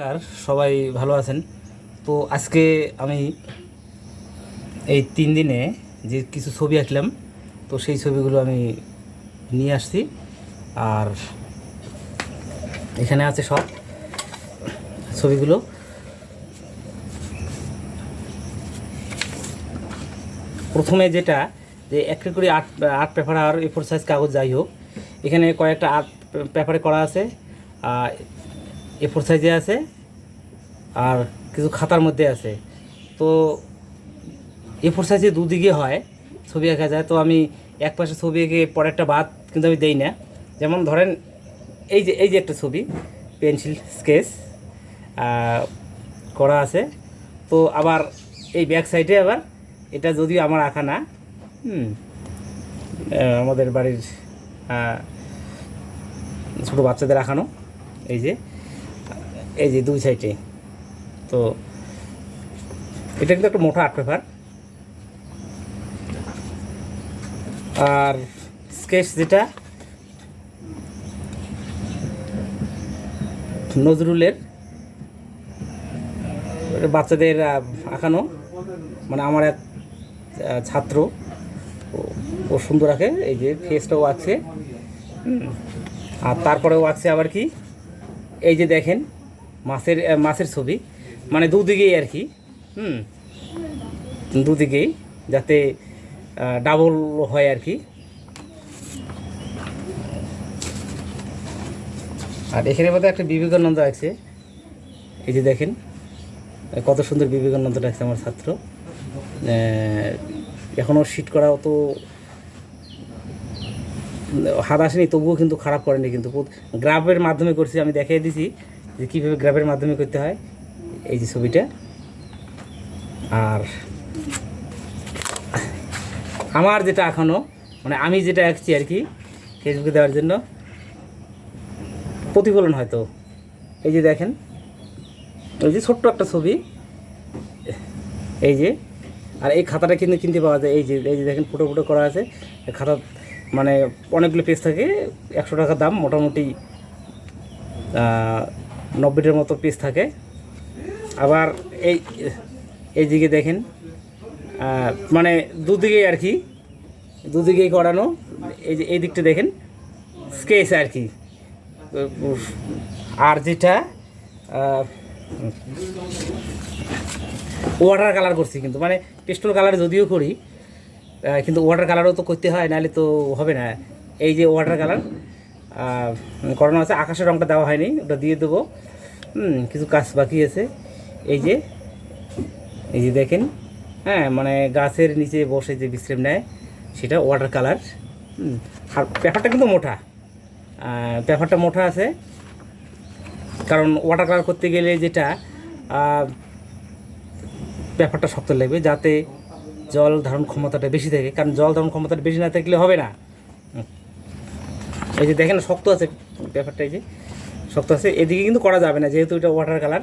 নমস্কার, সবাই ভালো আছেন? তো আজকে আমি এই তিন দিনে যে কিছু ছবি আঁকলাম, তো সেই ছবিগুলো আমি নিয়ে আসছি। আর এখানে আছে সব ছবিগুলো। প্রথমে যেটা, যে একটা করে আর্ট আর্ট পেপার আর এ ফোর সাইজ কাগজ যাই হোক, এখানে কয়েকটা আর্ট পেপারে করা আছে। এ ফোর সাইজে আছে আর কিছু খাতার মধ্যে আছে। তো এ ফোর সাইজে দুদিকে হয় ছবি আঁকা যায়। তো আমি এক পাশে ছবি এঁকে পরে একটা বাদ কিন্তু আমি দেই না। যেমন ধরেন এই যে এই যে একটা ছবি, পেন্সিল স্কেচ করা আছে। তো আবার এই ব্যাক সাইডে আবার এটা যদিও আমার আঁকা না আমাদের বাড়ির ছোটো বাচ্চাদের আঁকানো, এই যে। এই যে দুই সাইডে। তো এটা কিন্তু একটা মোটা আর্ট পেপার। আর স্কেচ যেটা, নজরুলের বাচ্চাদের আঁকানো। মানে আমার এক ছাত্র, ও- ও সুন্দর আঁকে, এই যে ফেসটাও আঁকছে। আর তারপরেও আঁকছে আবার কি? এই যে দেখেন মাছের মাছের ছবি। মানে দুদিকেই আর কি। হুম। দুদিকেই, যাতে ডাবল হয় আর কি। আর এখানে মধ্যে একটা বিবেকানন্দ আছে। এই যে দেখেন, কত সুন্দর বিবেকানন্দ রাখছে আমার ছাত্র। এখনও শীত করা অত হাত আসেনি, তবুও কিন্তু খারাপ করেনি কিন্তু। গ্রাফের মাধ্যমে করছি, আমি দেখিয়ে দিছি। যে কীভাবে গ্রাফের মাধ্যমে করতে হয়, এই যে ছবিটা। আর আমার যেটা এখনও মানে আমি যেটা আঁকছি আর কি ফেসবুকে দেওয়ার জন্য, প্রতিফলন হয়তো। এই যে দেখেন, এই যে ছোট্ট একটা ছবি। এই যে, আর এই খাতাটা কিন্তু কিনতে পাওয়া যায়। এই যে এই যে দেখেন ফুটো ফুটো করা আছে। খাতা মানে অনেকগুলো পেজ থাকে। একশো টাকা দাম, মোটামুটি নব্বইটার মতো পিস থাকে। আবার এই এই দিকে দেখেন মানে দুদিকেই আর কি, দুদিকেই করানো। এই যে, এই দিকটা দেখেন, স্কেচ আর কি। আর যেটা ওয়াটার কালার করছি কিন্তু মানে পেস্টল কালার যদিও করি কিন্তু ওয়াটার কালারও তো করতে হয়, নাহলে তো হবে না। এই যে ওয়াটার কালার করানো আছে আকাশের রঙটা দেওয়া হয়নি ওটা দিয়ে দেবো। হুম, কিছু কাজ বাকি আছে। এই যে এই যে দেখেন হ্যাঁ মানে গাছের নিচে বসে যে বিশ্রাম নেয় সেটা ওয়াটার কালার হুম, আর পেপারটা কিন্তু মোটা। পেপারটা মোটা আছে। কারণ ওয়াটার কালার করতে গেলে যেটা পেপারটা শক্ত লাগবে যাতে জল ধারণ ক্ষমতাটা বেশি থাকে। কারণ জল ধারণ ক্ষমতাটা বেশি না থাকলে হবে না। এই যে দেখেন শক্ত আছে পেপারটা এই যে শক্ত আছে। এদিকে কিন্তু করা যাবে না যেহেতু এটা ওয়াটার কালার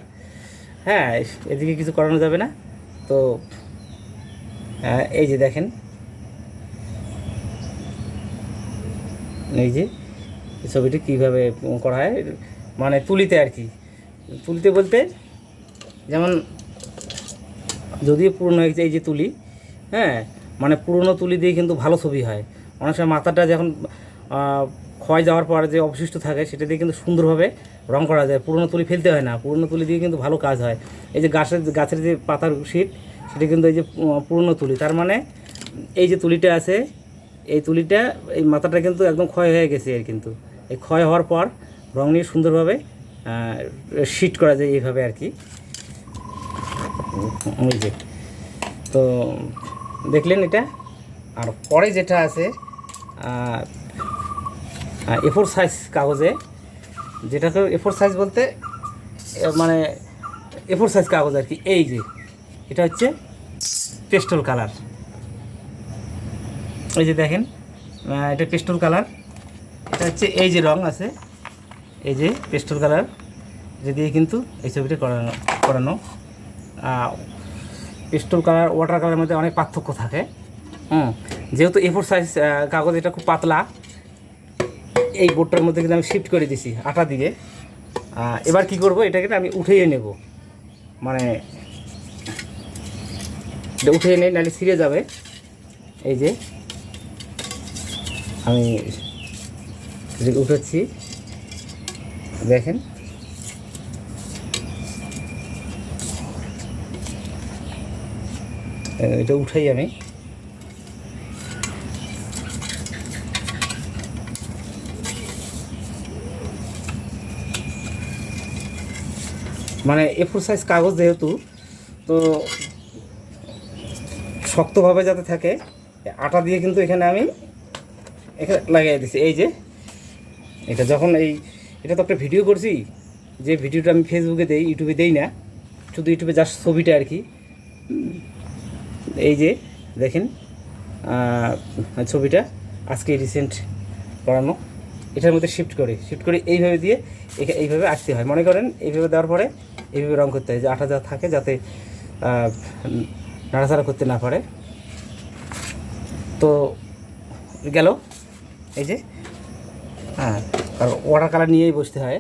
হ্যাঁ এদিকে কিছু করানো যাবে না। তো আহ, এই যে দেখেন। এই যে ছবিটি কীভাবে করা হয় মানে তুলিতে আর কি। তুলিতে বলতে যেমন যদিও পুরনো হয়েছে এই যে তুলি হ্যাঁ মানে পুরনো তুলি দিয়ে কিন্তু ভালো ছবি হয়। অনেক সময় মাথাটা যখন ক্ষয় যাওয়ার পর যে অবশিষ্ট থাকে, সেটা দিয়ে কিন্তু সুন্দরভাবে রং করা যায়। পুরনো তুলি ফেলতে হয় না। পুরনো তুলি দিয়ে কিন্তু ভালো কাজ হয়। এই যে গাছের গাছের যে পাতার শীট সেটা কিন্তু এই যে পুরনো তুলি। তার মানে এই যে তুলিটা আছে, এই তুলিটা, এই মাথাটা কিন্তু একদম ক্ষয় হয়ে গেছে এর কিন্তু। এই ক্ষয় হওয়ার পর রং নিয়ে সুন্দরভাবে শিট করা যায় এইভাবে আর কি। যে। তো দেখলেন এটা। আর পরে যেটা আছে এফোর সাইজ কাগজে যেটাকে এফোর সাইজ বলতে এ, মানে এফোর সাইজ কাগজ আর কি। এই যে এটা হচ্ছে পেস্টল কালার এই যে দেখেন এটা পেস্টল কালার এটা হচ্ছে এই যে রং আছে এই যে পেস্টল কালার এটা দিয়ে কিন্তু এই ছবিটা করানো করানো। পেস্টল কালার ওয়াটার কালারের মধ্যে অনেক পার্থক্য থাকে। হুম যেহেতু এফোর সাইজ কাগজ এটা খুব পাতলা এই বোর্ডটার মধ্যে কিন্তু আমি শিফট করে দিছি আটা দিয়ে। এবার কি করব? এটাকে আমি উঠিয়ে নেব। মানে এটা উঠিয়ে নেই, নাহলে ছিঁড়ে যাবে। এই যে আমি উঠাচ্ছি দেখেন। এটা উঠাই আমি। মানে এ ফোর সাইজ কাগজ যেহেতু, তো শক্তভাবে যাতে থাকে, আটা দিয়ে কিন্তু এখানে আমি এখানে লাগিয়ে দিছি। এই যে, এটা যখন এই, এটা তো একটা ভিডিও করছি, যে ভিডিওটা আমি ফেসবুকে দেই ইউটিউবে দেই না, শুধু ইউটিউবে জাস্ট ছবিটা আর কি। এই যে, দেখেন ছবিটা আজকে রিসেন্ট করানো এটার মধ্যে শিফট করে শিফট করে এইভাবে দিয়ে এইভাবে আসতে হয়। মনে করেন, এইভাবে দেওয়ার পরে এইভাবে রং করতে হয় যে আটা যা থাকে যাতে নাড়াচাড়া করতে না পারে। তো গেল, এই যে হ্যাঁ আর ওয়াটার কালার নিয়েই বসতে হয়।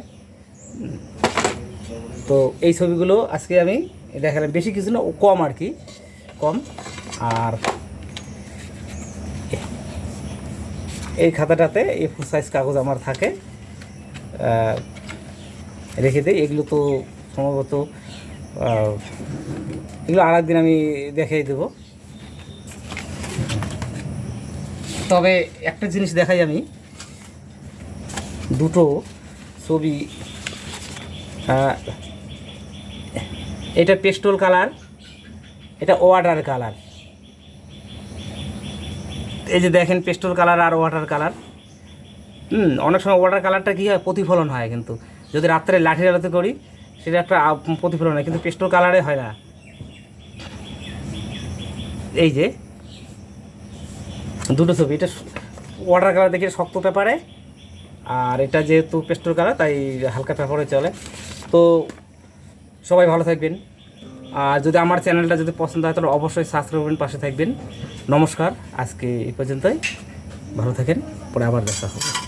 তো এই ছবিগুলো আজকে আমি দেখালাম। বেশি কিছু না, কম আর কি, কম। আর এই খাতাটাতে এই ফুল সাইজ কাগজ আমার থাকে। রেখে দিই। এগুলো তো সম্ভবত এগুলো আর একদিন আমি দেখাই দেবো। তবে একটা জিনিস দেখাই আমি। দুটো ছবি এটা পেস্টল কালার, এটা ওয়াটার কালার। এই যে দেখেন পেস্টল কালার আর ওয়াটার কালার। হুম, অনেক সময় ওয়াটার কালারটা কী হয়? প্রতিফলন হয় কিন্তু। যদি রাত্রে লাঠির আলোতে করি সেটা একটা প্রতিফলন হয়, কিন্তু পেস্টল কালারে হয় না। এই যে, দুটো ছবি, এটা ওয়াটার কালার দেখে শক্ত পেপারে, আর এটা যেহেতু পেস্টল কালার তাই হালকা পেপারে চলে। তো সবাই ভালো থাকবেন। আর যদি আমার চ্যানেলটা যদি পছন্দ হয়, তাহলে অবশ্যই সাবস্ক্রাইব করবেন, পাশে থাকবেন। নমস্কার, আজকে এই পর্যন্তই। ভালো থাকেন, পরে আবার দেখা হবে।